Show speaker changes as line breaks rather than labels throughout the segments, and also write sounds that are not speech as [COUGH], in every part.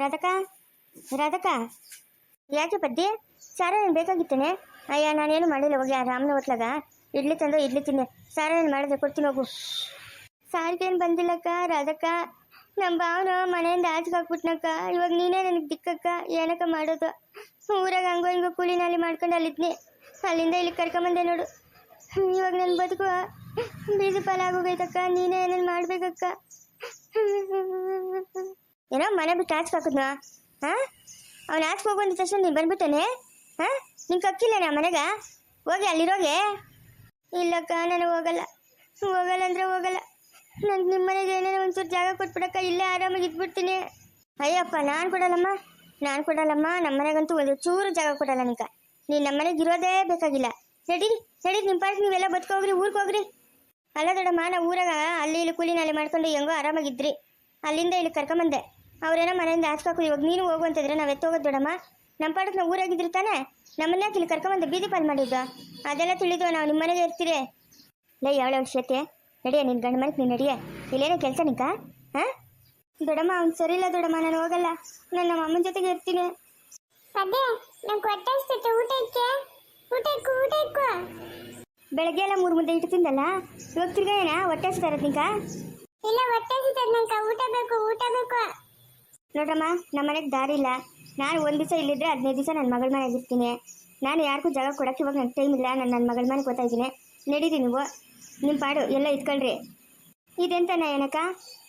ರಾಧಕ ರಾಧಕ ಯಾಕೆ ಪದ್ದಿ? ಸಾರ ನಾನು ಬೇಕಾಗಿತ್ತೇನೆ. ಅಯ್ಯ, ನಾನೇನು ಮಾಡಿಲ್ಲ ಹೋಗಿ ಆ ರಾಮನ ಹೋಟ್ಲಾಗ. ಇಡ್ಲಿ ತಂದು ಇಡ್ಲಿ ತಿನ್ನೆ. ಸಾರ ಏನು ಮಾಡಿದ್ರೆ ಕೊಡ್ತೀನಿ ಹೋಗು. ಸಾರಿಗೇನು ಬಂದಿಲ್ಲಕ್ಕ ರಾಧಕ್ಕ ನಮ್ಮ ಭಾವನ ಮನೆಯಿಂದ ಆಚೆಗೆ ಹಾಕ್ಬಿಟ್ನಕ್ಕ ಇವಾಗ ನೀನೇ ನನಗೆ ದಿಕ್ಕಕ್ಕ. ಏನಕ್ಕ ಮಾಡೋದು? ಊರಾಗ ಹಂಗೋ ಹಿಂಗೋ ಕೂಲಿನಲ್ಲಿ ಮಾಡ್ಕೊಂಡು ಅಲ್ಲಿದ್ನಿ. ಅಲ್ಲಿಂದ ಇಲ್ಲಿ ಕರ್ಕೊಂಬಂದೆ ನೋಡು. ಇವಾಗ ನನ್ನ ಬದುಕು ಬೀದಿ ಪಾಲಾಗೋಗೈತಕ್ಕ. ನೀನೇ ಏನೇನು ಮಾಡ್ಬೇಕಕ್ಕ? ಏನೋ ಮನೆ ಬಿಟ್ಟು ಆಚೆ ಹಾಕಿದ್ನ? ಹಾಂ? ಅವ್ನು ಆಚೆ ಹೋಗ್ಬಂದ ತಕ್ಷಣ ನೀನು ಬಂದ್ಬಿಟ್ಟನೆ? ಹಾಂ? ಕಕ್ಕಿಲ್ಲ ನಾ ಮನೆಗ? ಹೋಗಿ ಅಲ್ಲಿರೋಗೆ? ಇಲ್ಲಕ್ಕ ನಾನು ಹೋಗಲ್ಲ. ಹೋಗಲ್ಲ ಅಂದರೆ ಹೋಗಲ್ಲ. ನನಗೆ ನಿಮ್ಮ ಮನೆಗೆ ಏನೇನೋ ಒಂಚೂರು ಜಾಗ ಕೊಟ್ಬಿಡಕ್ಕ, ಇಲ್ಲೇ ಆರಾಮಾಗಿ ಇದ್ಬಿಡ್ತೀನಿ. ಅಯ್ಯಪ್ಪ, ನಾನು ಕೊಡಲ್ಲಮ್ಮ? ನಾನು ಕೊಡಲ್ಲಮ್ಮ ನಮ್ಮ ಮನೆಗಂತೂ ಒಂದು ಚೂರು ಜಾಗ ಕೊಡಲ್ಲ ನಿಂಕ ನೀನು ನಮ್ಮ ಮನೆಗೆ ಇರೋದೇ ಬೇಕಾಗಿಲ್ಲ. ನಡೀರಿ ನಡೀರಿ ನಿಮ್ಮ ಪಾರ್ಕ್ ನೀವೆಲ್ಲ ಬದುಕೋಗ್ರಿ, ಊರಿಗೆ ಹೋಗ್ರಿ. ಅಲ್ಲ ದೊಡ್ಡಮ್ಮ, ನಾವು ಊರಾಗ ಅಲ್ಲಿ ಇಲ್ಲಿ ಕೂಲಿನಲ್ಲಿ ಮಾಡ್ಕೊಂಡು ಹೆಂಗೋ ಆರಾಮಾಗಿದ್ರಿ. ಅಲ್ಲಿಂದ ಇಲ್ಲಿ ಕರ್ಕೊಂಬಂದೆ. ಅವ್ರೇನೋ ಮನೆಯಿಂದ ಹಾಕ್ಬೇಕು ಇವಾಗ ನೀನು ಹೋಗು ಅಂತಂದ್ರೆ ನಾವು ಎತ್ತೋಗೋದು ಬೇಡಮ್ಮ ನಮ್ಮ ಪಾಡಕ್ಕೆ ನಾವು ಊರಾಗಿದ್ರು ತಾನೇ ನಮ್ಮನ್ನ ಇಲ್ಲಿ ಕರ್ಕೊಂಬಂದು ಬೀದಿ ಪಾಲ್ ಮಾಡಿದ್ದು. ಅದೆಲ್ಲ ತಿಳಿದು ನಾವು ನಿಮ್ಮ ಮನೆಗೆ ಇರ್ತೀರಿ. ಲೈ ಯಾವಳ ವಿಷಯತೆ ನಡಿಯ ನಿನ್ನ ಗಂಡ ಮನೆಗೆ ನೀನು ನಡಿಯ. ಇಲ್ಲೇನೋ ಕೆಲಸ ನಿಂಕ? ಹಾಂ? ದೊಡಮ್ಮ ಅವ್ನು ಸರಿ ಇಲ್ಲ ದೊಡಮ್ಮ ನಾನು ಹೋಗಲ್ಲ. ನಾನು ನಮ್ಮ ಅಮ್ಮನ ಜೊತೆಗೆ ಇರ್ತೀನಿ.
ಅದೇ ನಂಗೆ ಹೊಟ್ಟೆ ಹಸ್ದೈತೆ ಊಟ ಇಕ್ಕೆ ಊಟ ಇಕ್ಕು ಊಟ ಇಕ್ಕು
ಬೆಳಗ್ಗೆ ಎಲ್ಲ ಮೂರು ಮುದ್ದೆ ಇಟ್ಟು ತಿಂದಲ್ಲ? ಇವಾಗ ತಿರ್ಗಾ ಏನ? ಹೊಟ್ಟೆ ಹಸಿತಾ ನಿಂಕ?
ಇಲ್ಲ ಹೊಟ್ಟೆ ಹಸಿತದ ನಂಗೆ ಊಟ ಬೇಕು ಊಟ ಬೇಕು.
ನೋಡ್ರಮ್ಮ ನಮ್ಮ ಮನೆಗೆ ದಾರಿ ಇಲ್ಲ. ನಾನು ಒಂದು ದಿವಸ ಇಲ್ಲಿದ್ರೆ ಹದಿನೈದು ದಿವಸ ನನ್ನ ಮಗಳ ಮನೆಗೆ ಇರ್ತೀನಿ. ನಾನು ಯಾರಿಗೂ ಜಾಗ ಕೊಡೋಕೆ ಇವಾಗ ನನ್ನ ಟೈಮ್ ಇಲ್ಲ, ನಾನು ನನ್ನ ಮಗಳ ಮನೆಗೆ ಗೊತ್ತಾ ಇದ್ದೀನಿ. ನಡೀರಿ ನೀವು. ನಿಮ್ಮ ಪಾಡು ಎಲ್ಲ ಇಟ್ಕೊಳ್ರಿ ಇದೆಂತನ ಏನಕ್ಕ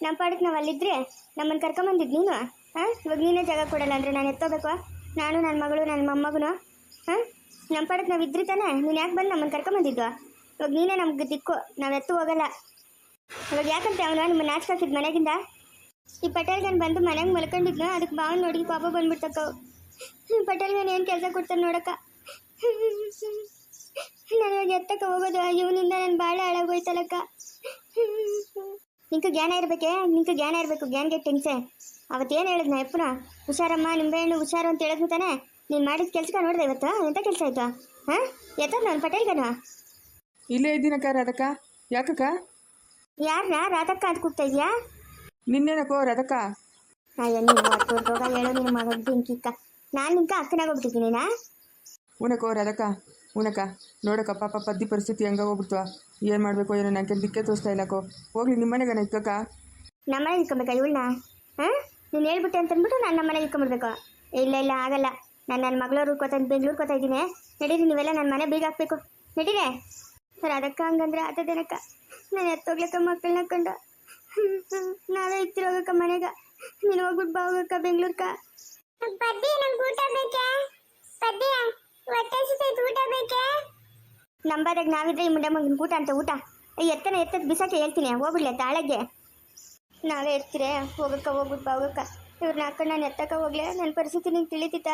ನಮ್ಮ ಪಾಡಕ್ಕೆ ನಾವು ಅಲ್ಲಿದ್ದರೆ ನಮ್ಮನ್ನು ಕರ್ಕೊಂಬಂದಿದ್ದು ನೀನು? ಹಾಂ? ಇವಾಗ ನೀನೇ ಜಾಗ ಕೊಡಲ್ಲ ಅಂದರೆ ನಾನು ಎತ್ತೋಬೇಕು ನಾನು ನನ್ನ ಮಗಳು ನನ್ನ ಮೊಮ್ಮಗನು? ಹಾಂ? ನಮ್ಮ ಪಾಡಕ್ಕೆ ನಾವು ಇದ್ರಿ ತಾನೆ? ನೀನು ಯಾಕೆ ಬಂದು ನಮ್ಮನ್ನು ಕರ್ಕೊಂಬಂದಿದ್ದು ಇವಾಗ ನೀನೇ ನಮ್ಗೆ ದಿಕ್ಕು. ನಾವು ಎತ್ತು ಹೋಗಲ್ಲ. ಇವಾಗ ಯಾಕಂತ ಅವನು ನಿಮ್ಮನ್ನು ನಾಚಿಕಾಕಿದ್ದು ಮನೆಗಿಂದ? ಈ ಪಟೇಲ್ಗನ್ ಬಂದು ಮನೆಗೆ ಮಲ್ಕೊಂಡಿದ್ನ ಅದಕ್ಕೆ ಬಾವು ನೋಡಿ ಪಾಪ ಬಂದ್ಬಿಡ್ತಕ್ಕ. ಪಟೇಲ್ಗನ್ ಏನು ಕೆಲಸ ಕೊಡ್ತಾನೆ ನೋಡಕ್ಕ? ನಾನು ಇವಾಗ ಎತ್ತಕ್ಕ ಹೋಗೋದು. ಇವನಿಂದ ನನ್ನ ಬಾಳ ಹಾಳಾಗೋಯ್ತಲಕ್ಕ. ನಿಂಕು ಜ್ಞಾನ ಇರಬೇಕೆ? ನಿಂಕು ಜ್ಞಾನ ಇರಬೇಕು. ಜ್ಞಾನ್ಗೆ ಟೆನ್ಸೆ ಅವತ್ತೇನು ಹೇಳಿದ್ನ ಎಪ್ಪನ ಹುಷಾರಮ್ಮ ನಿಂಬೆಹಣ್ಣು ಹುಷಾರು ಅಂತ ಹೇಳಿದ್ನು ತಾನೆ? ನೀನು ಮಾಡಿದ ಕೆಲಸ ನೋಡಿದೆ ಇವತ್ತು? ಎಂಥ ಕೆಲಸ ಆಯ್ತು? ಹಾಂ? ಎತ್ತ ನಾನು ಪಟೇಲ್ಗನ?
ಇಲ್ಲೇ ಇದ್ದೀನಕ್ಕ ರಾಧಕ್ಕ. ಯಾಕಕ್ಕ?
ಯಾರನ್ನ ರಾಧಕ್ಕ ಅಂತ ಕೂಗ್ತಾ ಇದೆಯಾ?
ನಿನ್ನೇನಕ್ಕೋ ರಾಧಕ್ಕ
ಅಯ್ಯೋ ನೀವು ರೋಗ ಹೇಳೋ ನಿನ್ನ ಮಗ ಬೆಂಕಿಕ್ಕ ನಾನು ನಿಂಕ ಅಕ್ಕನಾಗ ಹೋಗ್ಬಿಟ್ಟಿದ್ದೀನಿ ನಾ
ಉಣಕೋ ರಾಧಕ್ಕ ಉಣಕ. ನೋಡಕ್ಕ ಪಾಪ ಪದ್ದಿ ಪರಿಸ್ಥಿತಿ ಹೆಂಗ ಹೋಗ್ಬಿಡ್ತು. ಏನು ಮಾಡಬೇಕು ಏನೋ ನನಗೆ ದಿಕ್ಕೆ ತೋರಿಸ್ತಾ ಇಲ್ಲಕೋ ಹೋಗ್ಲಿ ನಿಮ್ಮ ಮನೆಗನ ಇಕ್ಕಕ್ಕ
ನಮ್ಮನೆ ಇಟ್ಕೊಬೇಕಾ ಇವಳನ್ನ? ಹಾಂ? ನೀನು ಹೇಳ್ಬಿಟ್ಟೆ ಅಂತ ಅಂದ್ಬಿಟ್ಟು ನಾನು ನಮ್ಮನೆ ಇಟ್ಕೊಂಡ್ಬಿಡ್ಬೇಕು ಇಲ್ಲ ಇಲ್ಲ ಆಗಲ್ಲ. ನಾನು ನನ್ನ ಮಗಳವ್ರು ಕೂತ ಬೆಂಗ್ಳೂರು ಕೂತಾ ಇದ್ದೀನಿ. ನಡೀರಿ ನೀವೆಲ್ಲ ನನ್ನ ಮನೆ ಬೀಗ ಹಾಕ್ಬೇಕು. ನಡೀರಿ. ಸರ್ ಅದಕ್ಕ ಹಂಗಂದ್ರೆ ದಿನಕ್ಕ ನಾನು ಎತ್ತೋಗ್ಲಕ್ಕ ಮಕ್ಕಳನ್ನ ಕಂಡು. [LAUGHS] ನಾವೇ ಇತ್ತಿರೋಗಕ್ಕ ಮನೆಗೆ. ನೀನು ಹೋಗ್ಬಿಟ್ಟು ಬಾ ಹೋಗಕ್ಕ ಬೆಂಗ್ಳೂರ್ಕ.
ನಂಗೆ ಊಟ ಬೇಕೆ? ಹೊಟ್ಟೆ ಊಟ ಬೇಕೆ?
ನಂಬಾದಾಗ ನಾವಿದ್ರೆ ಈ ಮುಂಡೆ ಮಗನ ಊಟ ಅಂತ ಊಟ. ಎತ್ತನ ಎತ್ತದ ಬಿಸಾಕೆ ಹೇಳ್ತೀನಿ. ಹೋಗ್ಬಿಡ್ಲಿ ತಾಳಗೆ ನಾವೇ ಇರ್ತೀರ ಹೋಗಕ್ಕ ಹೋಗ್ಬಿಟ್ಟು ಬಾ ಹೋಗಕ್ಕ. ಇವ್ರ ಹಾಕೊಂಡು ನಾನು ಎತ್ತಕ್ಕ ಹೋಗ್ಲೆ ನನ್ನ ಪರಿಸ್ಥಿತಿ ನಿಂಗೆ ತಿಳಿತಿತ್ತ?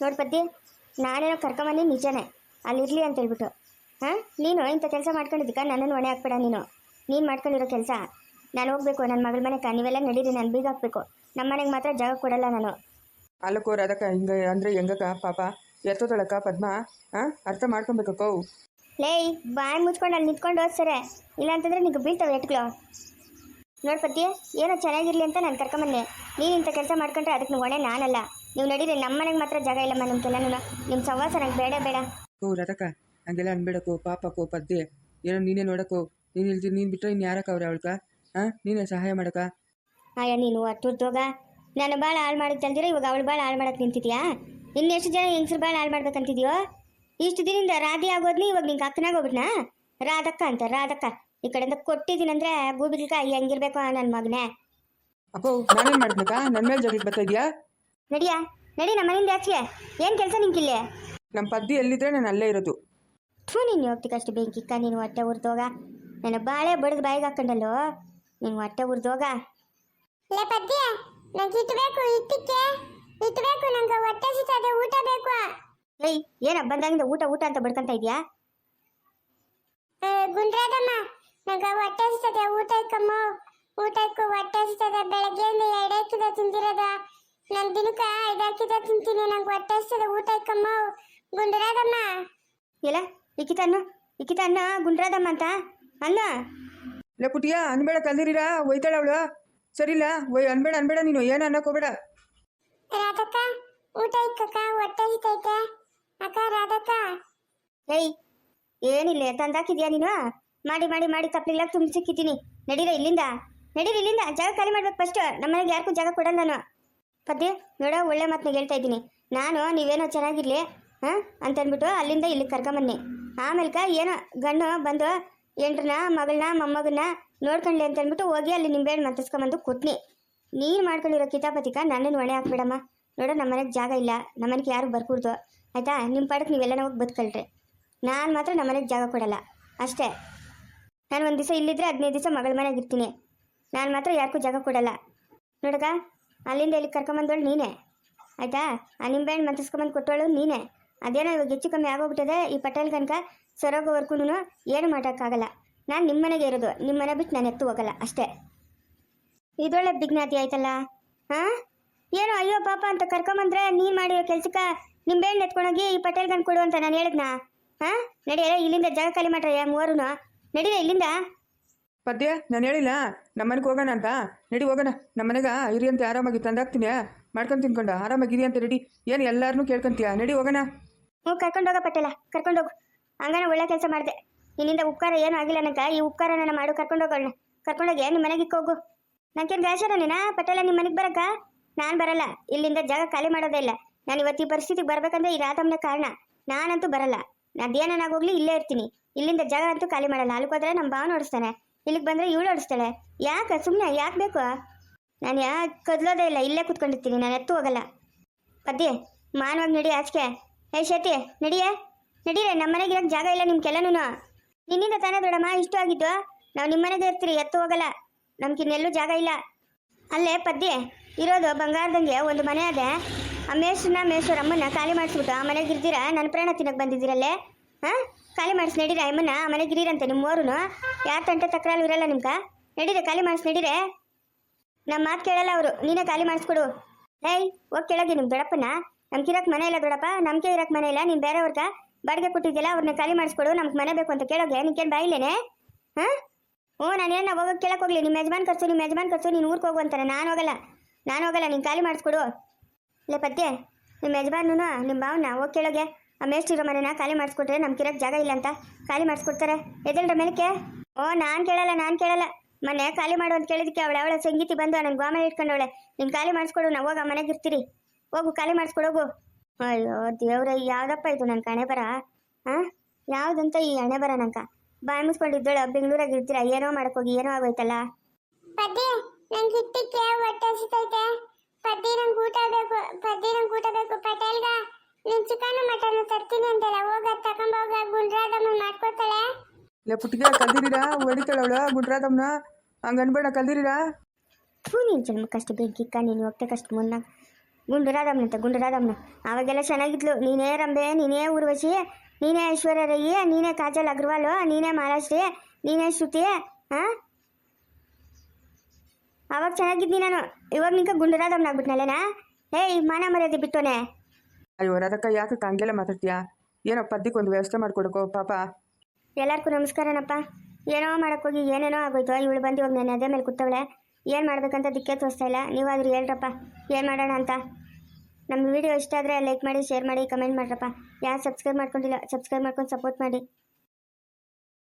ನೋಡಿ ಪದ್ದಿ ನಾನೇನೋ ಕರ್ಕೊಂಬಂದು ನಿಜನೇ. ಅಲ್ಲಿರಲಿ ಅಂತ ಹೇಳ್ಬಿಟ್ಟು. ಹಾಂ? ನೀನು ಇಂಥ ಕೆಲಸ ಮಾಡ್ಕೊಂಡಿದ್ದಕ್ಕ? ನನ್ನನ್ನು ಹೊಣೆ ಹಾಕ್ಬೇಡ ನೀನು. ನೀನು ಮಾಡ್ಕೊಂಡಿರೋ ಕೆಲಸ. ನಾನು ಹೋಗ್ಬೇಕು ನನ್ನ ಮಗಳ ಮನೆಗೆ ನೀವೆಲ್ಲ ನಡೀರಿ ನಾನು ಬೀಗ ಹಾಕ್ಬೇಕು. ನಮ್ಮ ಮನೆಗೆ ಮಾತ್ರ ಜಾಗ ಕೊಡಲ್ಲ ನಾನು.
ಅಲ್ಲಕ್ಕೋ ರಾಧಕ್ಕ ಹಿಂಗ ಅಂದರೆ ಹೆಂಗಕ್ಕ ಪಾಪ? ಎತ್ತೋದಳಕ್ಕ ಪದ್ಮ? ಹಾಂ ಅರ್ಥ ಮಾಡ್ಕೊಬೇಕಕ್ಕೋ?
ಲೇಯ್ ಬಾಯಿ ಮುಚ್ಕೊಂಡು ಅಲ್ಲಿ ನಿಂತ್ಕೊಂಡು ಓದ್ಸರೆ. ಇಲ್ಲ ಅಂತಂದ್ರೆ ನಿಂಗೆ ಬೀಳ್ತಾವೆ ಎಟ್ಕ್ಲೋ. ನೋಡ್ಪತಿ ಏನೋ ಚೆನ್ನಾಗಿರ್ಲಿ ಅಂತ ನಾನು ಕರ್ಕೊಂಬನ್ನಿ. ನೀನು ಇಂಥ ಕೆಲಸ ಮಾಡ್ಕೊಂಡ್ರೆ ಅದಕ್ಕೆ ಹೊಣೆ ನಾನಲ್ಲ. ನೀವು ನಡೀರಿ ನಮ್ಮ ಮನೆಗೆ ಮಾತ್ರ ಜಾಗ ಇಲ್ಲಮ್ಮ ನಿಮ್ಗೆಲ್ಲ ನಿಮ್ಮ ಸವಾಸ ನಂಗೆ ಬೇಡ ಬೇಡ.
ಓ ರಾಧಕ್ಕ ಹಂಗೆಲ್ಲ ಅನ್ಬೇಡಕ್ಕೋ ಪಾಪಕ್ಕೋ ಪದ್ದೆ ಏನೋ ನೀನೇ ನೋಡಕ್ಕೋ. ನೀನು ಇಲ್ದಿ ನೀನು ಬಿಟ್ಟರೆ ಇನ್ನು ಯಾರಕ್ಕ ಅವ್ರೆ ಅವಳ್ಕ? ಹಾಂ ನೀನೇ ಸಹಾಯ ಮಾಡಕ.
ಅಯ್ಯ ನೀನು ಅಟ್ಟುರ್ದೋಗ ನಾನು ಭಾಳ ಹಾಳು ಮಾಡಕ್ಕೆ ತಂದಿರ ಇವಾಗ ಅವಳು ಭಾಳ ಹಾಳು ಮಾಡಕ್ಕೆ ನಿಂತಿದ್ಯಾ? ಇನ್ನೆಷ್ಟು ಜನ ಹೆಂಗಸ್ರು ಭಾಳ ಹಾಳು ಮಾಡ್ಬೇಕಂತಿದ್ಯೋ ಇಷ್ಟು ದಿನದಿಂದ ರಾಧಿ ಆಗೋದ್ನಿ ಇವಾಗ ನಿಂಗೆ ಅಕ್ಕನಾಗ ಹೋಗ್ಬಿಟ್ನಾ? ರಾಧಕ್ಕ ಅಂತ ರಾಧಕ್ಕ. ಈ ಕಡೆಯಿಂದ ಕೊಟ್ಟಿದ್ದೀನಂದ್ರೆ ಗೂಬಿಲ್ಕ ಹೆಂಗಿರ್ಬೇಕು ನನ್ನ ಮಗನೇ.
ಅಪ್ಪೋ ನಾನೇನು ಮಾಡ್ಬೇಕ ನನ್ನ ಮೇಲೆ ಜೊತೆಗೆ ಬರ್ತಾ ಇದೆಯಾ?
ನಡಿಯಾ ನಡಿ ನಮ್ಮ ಮನೆಯಿಂದ ಆಚೆಗೆ ಏನು ಕೆಲಸ ನಿಂಕಿಲ್ಲೇ?
ನಮ್ಮ ಪದ್ದಿ ಎಲ್ಲಿದ್ರೆ ನಾನು ಅಲ್ಲೇ ಇರೋದು.
ಥೂ ನೀನು ಹೋಗ್ತಿಕಷ್ಟು ಬೆಂಕಿಕ್ಕ ನೀನು ಹೊಟ್ಟೆ ಹೋಗ. ನಾನು ಬಾಳೆ ಬಡ್ದು ಬಾಯಿಗೆ ಹಾಕೊಂಡಲ್ಲೋ? ನೀನು ಹೊಟ್ಟೆ ಉರ್ದೋಗ
ಲೇ ಪದ್ಯ ನಂಗೆ ಇಟ್ಟು ಬೇಕು ಇಟ್ಟಿಕ್ಕೆ ಇಟ್ಟು ಬೇಕು ನಂಗೆ ಹೊಟ್ಟೆ ಹಸಿತದೆ ಊಟ ಬೇಕು.
ಏಯ್ ಏನ ಬಂದಾಗಿಂದ ಊಟ ಊಟ ಅಂತ ಬಡ್ಕೊಂತ ಇದ್ಯಾ?
ಗುಂಡ್ರಾದಮ್ಮ ನಂಗೆ ಹೊಟ್ಟೆ ಹಸಿತದೆ ಊಟ ಇಕ್ಕಮ್ಮ ಊಟ ಇಕ್ಕು ಹೊಟ್ಟೆ ಹಸಿತದೆ ಬೆಳಗ್ಗೆಯಿಂದ ಎರಡು ಹಾಕಿದ ತಿಂದಿರೋದ. ನಾನು ದಿನಕ್ಕೆ ಐದು ಹಾಕಿದ ತಿಂತೀನಿ ನಂಗೆ ಹೊಟ್ಟೆ ಹಸಿತದೆ ಊಟ ಇಕ್ಕಮ್ಮ ಗುಂಡ್ರಾದಮ್ಮ.
ಇಲ್ಲ ಇಕ್ಕಿತ ಇಕ್ಕಿತಣ್ಣ ಇಕ್ಕಿತ ಗುಂಡ್ರಾದಮ್ಮ ಅಂತ? ಅನ್ನ?
ಇಲ್ಲ ಪುಟಿಯ ಅನ್ಬೇಡ ಕಲ್ದಿರೀರಾ? ಒಯ್ತಾಳ ಅವಳು. ಸರಿಲ್ಲ ಒಯ್ ಅನ್ಬೇಡ ಅನ್ಬೇಡ ನೀನು. ಏನು ಅನ್ನಕೋಬೇಡ ಹೋಗ್ಬೇಡ.
ರಾಧಕ್ಕ ಊಟ ಇಕ್ಕಕ್ಕ ಹೊಟ್ಟೆ ಹಸಿತೈತೆ ಅಕ್ಕ ರಾಧಕ್ಕ.
ಏಯ್ ಏನಿಲ್ಲ ತಂದಾಕಿದ್ಯಾ ನೀನು? ಮಾಡಿ ಮಾಡಿ ಮಾಡಿ ತಪ್ಪಲಿಲ್ಲ ತುಂಬ ಸಿಕ್ಕಿದ್ದೀನಿ ನಡೀರ ಇಲ್ಲಿಂದ. ನಡೀರಿ ಇಲ್ಲಿಂದ. ಜಾಗ ಖಾಲಿ ಮಾಡ್ಬೇಕು ಫಸ್ಟ್ ನಮ್ಮನೆಗೆ ಯಾರಿಗೂ ಜಾಗ ಕೊಡಲ್ಲ ನಾನು. ಪದ್ಯ ನೋಡ ಒಳ್ಳೆ ಮಾತನ್ನ ಹೇಳ್ತಾ ಇದ್ದೀನಿ. ನಾನು ನೀವೇನೋ ಚೆನ್ನಾಗಿರ್ಲಿ ಹಾಂ ಅಂತಂದ್ಬಿಟ್ಟು ಅಲ್ಲಿಂದ ಇಲ್ಲಿಗೆ ಕರ್ಕೊಂಬನ್ನಿ. ಆಮೇಲೆ ಏನೋ ಗಂಡು ಬಂದು ಎಂಟ್ರನ್ನ ಮಗಳನ್ನ ಮೊಮ್ಮಗನ್ನ ನೋಡ್ಕೊಂಡ್ಲಿ ಅಂತಂದ್ಬಿಟ್ಟು ಹೋಗಿ ಅಲ್ಲಿ ನಿಂಬೆಹಣ್ಣು ಮತ್ತಿಸ್ಕೊಂಬಂದು ಕೊಟ್ನಿ. ನೀನು ಮಾಡ್ಕೊಂಡಿರೋ ಕಿತಾಪತಿಕ ನನ್ನನ್ನು ಒಣೆ ಹಾಕ್ಬೇಡಮ್ಮ. ನೋಡೋ, ನಮ್ಮನೆಗೆ ಜಾಗ ಇಲ್ಲ. ನಮ್ಮ ಮನೆಗೆ ಯಾರು ಬರ್ಕೂಡ್ದು. ಆಯಿತಾ? ನಿಮ್ಮ ಪಾಡಕ್ಕೆ ನೀವೆಲ್ಲ ಹೋಗಿ ಬದುಕಳ್ರಿ. ನಾನು ಮಾತ್ರ ನಮ್ಮ ಮನೆಗೆ ಜಾಗ ಕೊಡಲ್ಲ. ಅಷ್ಟೇ. ನಾನು ಒಂದು ದಿವಸ ಇಲ್ಲಿದ್ರೆ ಹದಿನೈದು ದಿವಸ ಮಗಳ ಮನೆಗೆ ಇರ್ತೀನಿ. ನಾನು ಮಾತ್ರ ಯಾರಿಗೂ ಜಾಗ ಕೊಡಲ್ಲ. ನೋಡಗ, ಅಲ್ಲಿಂದ ಇಲ್ಲಿ ಕರ್ಕೊಂಬಂದೋಳು ನೀನೇ. ಆಯಿತಾ? ಆ ನಿಂಬೆಹಣ್ಣು ಮಂತಿಸ್ಕೊಂಬಂದು ಕೊಟ್ಟವಳು ನೀನೇ. ಅದೇನೋ ಇವಾಗ ಹೆಚ್ಚು ಕಮ್ಮಿ ಆಗೋಗ್ಬಿಟ್ಟದೆ ಈ ಪಟೇಲ್ ಕನಕ ಸರೋಗೋವರೆಗೂ ಏನು ಮಾಡೋಕ್ಕಾಗಲ್ಲ ನಾನು ನಿಮ್ಮ ಮನೆಗೆ ಇರೋದು ನಿಮ್ಮ ಮನೆ ಬಿಟ್ಟು ನಾನು ಎತ್ತು ಹೋಗಲ್ಲ, ಅಷ್ಟೇ. ಇದೊಳ್ಳೆ ಬಿಗ್ನಾತಿ ಆಯ್ತಲ್ಲ? ಹಾಂ? ಏನು ಅಯ್ಯೋ ಪಾಪ ಅಂತ ಕರ್ಕೊಂಬಂದ್ರೆ ನೀನು ಮಾಡಿರೋ ಕೆಲ್ಸಕ್ಕೆ ನಿಂಬೆಹಣ್ಣು ಎತ್ಕೊಂಡೋಗಿ ಈ ಪಟೇಲ್ ಗನ್ ಕೊಡು ಅಂತ ನಾನು ಹೇಳಿದ್ನಾ? ಹಾಂ? ನಡಿಯಲ್ಲ ಇಲ್ಲಿಂದ ಜಾಗ ಖಾಲಿ ಮಾಡ್ರೆ ಮೂವರು ನಡೀರ ಇಲ್ಲಿಂದ?
ಪದ್ಯ, ನಾನು ಹೇಳಿಲ್ಲ. ನಮ್ಮನೆಗೆ ಹೋಗೋಣ ಅಂತ. ನಡಿ ಹೋಗೋಣ. ನಮ್ಮನೆಗೆ ಇರಿ ಅಂತ ಆರಾಮಾಗಿ ತಂದಾಗ್ತೀನಿ ಮಾಡ್ಕೊಂಡು ತಿನ್ಕೊಂಡು. ಆರಾಮಾಗಿ ಇರಿ ಅಂತ ರೆಡಿ ಏನು ಎಲ್ಲರನ್ನೂ ಕೇಳ್ಕೊಂತೀಯ? ನಡಿ ಹೋಗೋಣ.
ಹ್ಞೂ ಕರ್ಕೊಂಡೋಗ ಪಟೇಲ ಕರ್ಕೊಂಡೋಗು ಹಂಗಾನ ಒಳ್ಳೆ ಕೆಲಸ ಮಾಡಿದೆ. ನಿನ್ನಿಂದ ಉಪಕಾರ ಏನು ಆಗಿಲ್ಲ ನನಗೆ ಈ ಉಪಕಾರ ನಾನು ಮಾಡು ಕರ್ಕೊಂಡೋಗೋಣ ಕರ್ಕೊಂಡೋಗಿ ನಿಮ್ಮ ಮನೆಗೆ ಹೋಗು. ನಂಗೇನು ಗಾಯಸರ ನೀನಾ? ಪಟೇಲ ನಿಮ್ಮ ಮನೆಗೆ ಬರಕ್ಕ? ನಾನು ಬರಲ್ಲ. ಇಲ್ಲಿಂದ ಜಾಗ ಖಾಲಿ ಮಾಡೋದೇ ಇಲ್ಲ. ನಾನು ಇವತ್ತು ಈ ಪರಿಸ್ಥಿತಿಗೆ ಬರಬೇಕಂದ್ರೆ ಈ ರಾಧಮ್ಮನ ಕಾರಣ. ನಾನಂತೂ ಬರಲ್ಲ. ಅದೇನಾಗೋಗ್ಲಿ ಇಲ್ಲೇ ಇರ್ತೀನಿ. ಇಲ್ಲಿಂದ ಜಾಗ ಅಂತೂ ಖಾಲಿ ಮಾಡಲ್ಲ. ಅಲ್ಲಿಗೆ ಹೋದ್ರೆ ನಮ್ಮ ಭಾವ ನೋಡಿಸ್ತಾನೆ ಇಲ್ಲಿಗೆ ಬಂದರೆ ಇವಳು ಓಡಿಸ್ತಾಳೆ. ಯಾಕೆ? ಸುಮ್ಮನೆ ಯಾಕೆ ಬೇಕು? ನಾನು ಯಾಕೆ ಕದಲೋದೇ ಇಲ್ಲ. ಇಲ್ಲೇ ಕೂತ್ಕೊಂಡಿರ್ತೀನಿ. ನಾನು ಎತ್ತು ಹೋಗಲ್ಲ. ಪದ್ಯ, ಮಾನವಾಗಿ ನಡಿ ಆಚೆಗೆ ಏ, ಶೆಟ್ಟಿ, ನಡಿಯ? ನಡೀರೆ, ನಮ್ಮ ಮನೆಗೆ ಇರೋಕ್ಕೆ ಜಾಗ ಇಲ್ಲ ನಿಮ್ಗೆಲ್ಲನೂ ನಿನ್ನಿಂದ ತಾನೇ ದೊಡ್ಡಮ್ಮ, ಇಷ್ಟು ಆಗಿದ್ದು? ನಾವು ನಿಮ್ಮ ಮನೆಗೆ ಇರ್ತೀರಿ, ಎತ್ತು ಹೋಗಲ್ಲ. ನಮ್ಗಿನ್ನೆಲ್ಲೂ ಜಾಗ ಇಲ್ಲ. ಅಲ್ಲೇ ಪದ್ಯ ಇರೋದು ಬಂಗಾರದಂಗೆ ಒಂದು ಮನೆ ಅದೇ. ಆ ಮೇಷ್ರನ್ನ ಮೇಶ್ವರ ಅಮ್ಮನ್ನ ಖಾಲಿ ಮಾಡಿಸ್ಬಿಟ್ಟು ಆ ಮನೆಗೆ ಇರ್ತೀರಾ? ನನ್ನ ಪ್ರಾಣ ತಿನ್ನಕ್ಕೆ ಬಂದಿದ್ದೀರಲ್ಲೇ? ಹಾಂ? ಖಾಲಿ ಮಾಡಿಸಿ ನಡೀರ ಅಮ್ಮನ ಆ ಮನೆಗೆ ಇರೀರಂತೆ ನಿಮ್ಮೋರು ಯಾರ ತಂಟೆ ತಕರಾಲು ಇರಲ್ಲ ನಿಮ್ಗೆ? ನಡೀರಿ, ಖಾಲಿ ಮಾಡಿಸಿ ನಡೀರೆ. ನಮ್ಮ ಮಾತು ಕೇಳಲ್ಲ ಅವರು, ನೀನೇ ಖಾಲಿ ಮಾಡಿಸ್ಕೊಡು. ಏಯ್, ಹೋಗಿ ಕೇಳೋಗಿ ನಿಮ್ಮ ದೊಡ್ಡಪ್ಪನ ನಮ್ಗೆ ಇರಕ್ಕೆ ಮನೆ ಇಲ್ಲ ದೊಡಪ್ಪ, ನಮ್ಗೆ ಇರಕ್ ಮನೆ ಇಲ್ಲ. ನೀನು ಬೇರೆಯವ್ರಿಗೆ ಬಾಡಿಗೆ ಕೊಟ್ಟಿದ್ದಿಲ್ಲ ಅವ್ರನ್ನ ಖಾಲಿ ಮಾಡಿಸ್ಕೊಡು, ನಮ್ಗೆ ಮನೆ ಬೇಕು ಅಂತ ಕೇಳೋಗೆ ನಿನ್ಗೇನು ಬಾಯಿಲೇನೆ ಹಾಂ? ಹ್ಞೂ, ನಾನು ಏನು ಹೋಗೋಕೆ ಕೇಳಕ್ಕೆ ಹೋಗ್ಲಿ. ನಿಮ್ಮ ಯಜಮಾನ್ ಖರ್ಚು ನಿಮ್ಮ ಯಜಮಾನ್ ಖರ್ಚು ನೀನು ಊರಿಗೆ ಹೋಗು ಅಂತಾರೆ ನಾನು ಹೋಗಲ್ಲ ನಾನು ಹೋಗಲ್ಲ, ನೀನು ಖಾಲಿ ಮಾಡಿಸ್ಕೊಡು. ಇಲ್ಲ ಪದ್ಯ ನಿಮ್ಮ ಯಜಮಾನೂ ನಿಮ್ಮ ಭಾವನ ಹೋಗಿ ಕೇಳೋಗೆ ಆ ಮೇಷ್ಟಿರೋ ಮನೆನ ಖಾಲಿ ಮಾಡಿಸ್ಕೊಟ್ರೆ ನಮ್ಗೆ ಇರಕ್ಕೆ ಜಾಗ ಇಲ್ಲ ಅಂತ ಖಾಲಿ ಮಾಡಿಸ್ಕೊಡ್ತಾರೆ. ಎದಲ್ರ ಮೇಲಕ್ಕೆ? ಓ ನಾನು ಕೇಳಲ್ಲ ನಾನು ಕೇಳಲ್ಲ. ಮನೆ ಖಾಲಿ ಮಾಡು ಅಂತ ಕೇಳಿದಕ್ಕೆ ಅವಳ ಅವಳ ಸಂಗೀತಿ ಬಂದು ನನ್ನ ಗೋಮನೆ ಇಟ್ಕೊಂಡವಳೆ. ನೀನು ಖಾಲಿ ಮಾಡಿಸ್ಕೊಡು, ನಾವು ಹೋಗಿ ಆ ಮನೆಗೆ ಇರ್ತೀರಿ. ಹೋಗು ಖಾಲಿ ಮಾಡಿಸ್ಕೊಡೋಗು ಅಯ್ಯೋ ದೇವ್ರ ಯಾವ್ದಪ್ಪ ಇದು? ನನ್ನ ಕಣೆ ಬರ? ಹಾಂ ಯಾವ್ದಂತ ಈ ಹಣೆ ಬರ ನಂಕ ಬಾಯ್ ಮುಸ್ಕೊಂಡಿದ್ದಳು ಬೆಂಗಳೂರಾಗ ಇರ್ತೀರ? ಏನೋ ಮಾಡಕ್ಕೋಗಿ ಏನೋ ಆಗೋಯ್ತಲ್ಲ?
ಪದ್ದಿ ನಂಗೆ ಹಿಟ್ಟಿಕ್ಕೆ ಹೊಟ್ಟೆ ಹಸಿತೈತೆ. ಪದ್ದಿ ನಂಗೆ ಊಟ ಬೇಕು ಪದ್ದಿ ನಂಗೆ ಊಟ ಬೇಕು. ಪಟೇಲ್ಗ ನೀನ್ ಚಿಕನ್ ಮಟನ್ ತರ್ತೀನಿ ಅಂತಲ್ಲ ಹೋಗ ತಗೊಂಬೋಗ ಗುಂಡ್ರಾದಮ್ಮ ಮಾಡ್ಕೋತಾಳೆ.
ಇಲ್ಲ ಪುಟ್ಟಿಗೆ ಕಲ್ದಿರೀರಾ ಹೊಡಿತಾಳವಳು ಗುಡ್ರಾದಮ್ಮನ? ಹಂಗೆ ಅನ್ಬೇಡ ಕಲ್ದಿರೀರಾ
ಥೂ ನೀನು ಜನ್ಮಕ್ಕಷ್ಟು ಬೆಂಕಿಕ್ಕ ನೀನು ಹೋಗ್ತಕ್ಕಷ್ಟು ಮುನ್ನ. ಗುಂಡುರಾದಮ್ಮನಂತೆ ಗುಂಡುರಾದಮ್ಮನ ಅವಾಗೆಲ್ಲ ಚೆನ್ನಾಗಿದ್ಲು. ನೀನೇ ರಂಬೆ ನೀನೇ ಊರ್ವಶಿ ನೀನೇ ಐಶ್ವರ್ಯ ರೈ ನೀನೇ ಕಾಜಲ್ ಅಗ್ರವಾಲ್ ನೀನೇ ಮಹಾರಾಷ್ಟ್ರಿ ನೀನೇ ಶ್ರುತಿ ಹಾಂ ಅವಾಗ ಚೆನ್ನಾಗಿದ್ನಿ ನಾನು. ಇವಾಗ ನಿಂಕ ಗುಂಡುರಾದಮ್ಮನ ಆಗ್ಬಿಟ್ನಲ್ಲೇನಾ? ಏಯ್ ಮಾನ ಮರ್ಯಾದೆ ಬಿಟ್ಟೋನೆ.
ಅಯ್ಯೋ ರಾಧಕ್ಕ ಯಾಕೆ ಹಂಗೆಲ್ಲ ಮಾತಾಡ್ತೀಯಾ? ಏನೋ ಪದ್ಯಕ್ಕೆ ಒಂದು ವ್ಯವಸ್ಥೆ ಮಾಡ್ಕೊಡಕೋ ಪಾಪ.
ಎಲ್ಲರಿಗೂ ನಮಸ್ಕಾರನಪ್ಪ. ಏನೋ ಮಾಡೋಕ್ಕೋಗಿ ಏನೇನೋ ಆಗೋಯ್ತು ಇವಳು ಬಂದು ಇವಾಗ ನಾನು ಅದೇ ಮೇಲೆ ಕೂತವಳೆ. ಏನು ಮಾಡ್ಬೇಕಂತ ದಿಕ್ಕೇ ತೋರಿಸ್ತಾ ಇಲ್ಲ. ನೀವಾದ್ರೂ ಹೇಳ್ರಪ್ಪ. ಏನು ಮಾಡೋಣ ಅಂತ? ನಮ್ಮ ವಿಡಿಯೋ ಇಷ್ಟ ಆದರೆ ಲೈಕ್ ಮಾಡಿ, ಶೇರ್ ಮಾಡಿ, ಕಮೆಂಟ್ ಮಾಡ್ರಪ್ಪ. ಯಾರು ಸಬ್ಸ್ಕ್ರೈಬ್ ಮಾಡ್ಕೊಂಡಿಲ್ಲ, ಸಬ್ಸ್ಕ್ರೈಬ್ ಮಾಡ್ಕೊಂಡು ಸಪೋರ್ಟ್ ಮಾಡಿ.